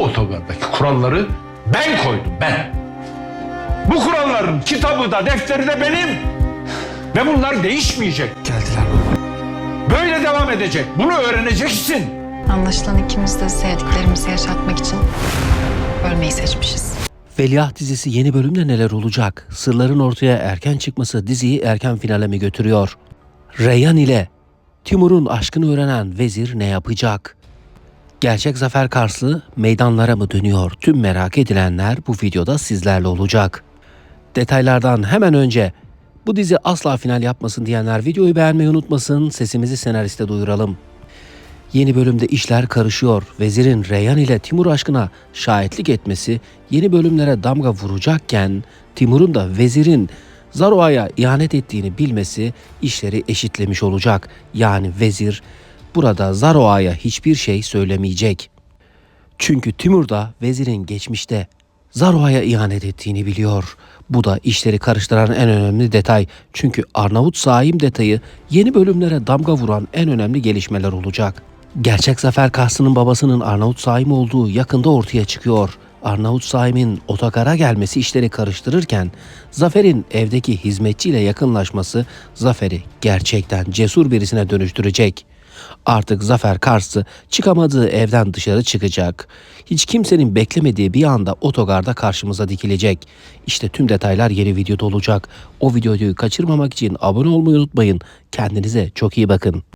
bu otogardaki kuralları ben koydum ben. Bu kuralların kitabı da defteri de benim. Ve bunlar değişmeyecek. Geldiler baba. Böyle devam edecek. Bunu öğreneceksin. Anlaşılan ikimiz de sevdiklerimizi yaşatmak için ölmeyi seçmişiz. Veliaht dizisi yeni bölümde neler olacak? Sırların ortaya erken çıkması diziyi erken finale mi götürüyor? Reyhan ile Timur'un aşkını öğrenen vezir ne yapacak? Gerçek Zafer Karslı meydanlara mı dönüyor? Tüm merak edilenler bu videoda sizlerle olacak. Detaylardan hemen önce bu dizi asla final yapmasın diyenler videoyu beğenmeyi unutmasın. Sesimizi senariste duyuralım. Yeni bölümde işler karışıyor. Vezirin Reyhan ile Timur aşkına şahitlik etmesi yeni bölümlere damga vuracakken Timur'un da vezirin Zaroa'ya ihanet ettiğini bilmesi işleri eşitlemiş olacak. Yani vezir burada Zaroa'ya hiçbir şey söylemeyecek. Çünkü Timur da vezirin geçmişte Zaroa'ya ihanet ettiğini biliyor. Bu da işleri karıştıran en önemli detay. Çünkü Arnavut Saim detayı yeni bölümlere damga vuran en önemli gelişmeler olacak. Gerçek Zafer Kahsı'nın babasının Arnavut Saim olduğu yakında ortaya çıkıyor. Arnavut Saim'in otogara gelmesi işleri karıştırırken Zafer'in evdeki hizmetçiyle yakınlaşması Zafer'i gerçekten cesur birisine dönüştürecek. Artık Zafer Kars'ı çıkamadığı evden dışarı çıkacak. Hiç kimsenin beklemediği bir anda otogarda karşımıza dikilecek. İşte tüm detaylar yeni videoda olacak. O videoyu kaçırmamak için abone olmayı unutmayın. Kendinize çok iyi bakın.